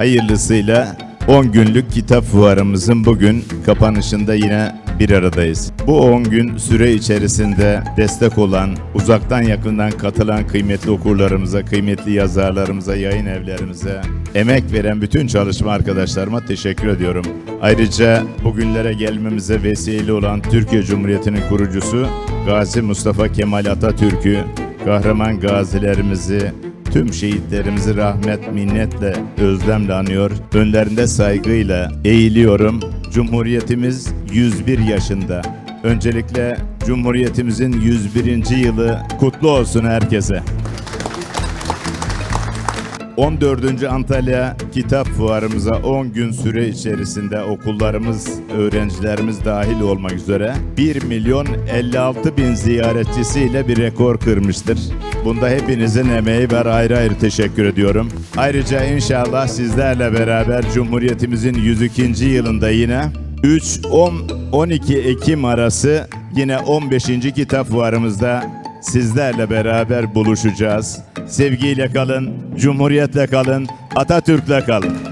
Hayırlısıyla 10 günlük kitap fuarımızın bugün kapanışında yine bir aradayız. Bu 10 gün süre içerisinde destek olan, uzaktan yakından katılan kıymetli okurlarımıza, kıymetli yazarlarımıza, yayın evlerimize, emek veren bütün çalışma arkadaşlarıma teşekkür ediyorum. Ayrıca bugünlere gelmemize vesile olan Türkiye Cumhuriyeti'nin kurucusu Gazi Mustafa Kemal Atatürk'ü, kahraman gazilerimizi, Tüm şehitlerimizi rahmet, minnetle, özlemle anıyor. Önlerinde saygıyla eğiliyorum. Cumhuriyetimiz 101 yaşında. Öncelikle Cumhuriyetimizin 101. yılı kutlu olsun herkese. 14. Antalya Kitap Fuarımıza 10 gün süre içerisinde okullarımız, öğrencilerimiz dahil olmak üzere 1 milyon 56 bin ziyaretçisiyle bir rekor kırmıştır. Bunda hepinizin emeği var ayrı ayrı teşekkür ediyorum. Ayrıca inşallah sizlerle beraber Cumhuriyetimizin 102. yılında yine 3-10-12 Ekim arası yine 15. kitap fuarımızda sizlerle beraber buluşacağız. Sevgiyle kalın, Cumhuriyetle kalın, Atatürk'le kalın.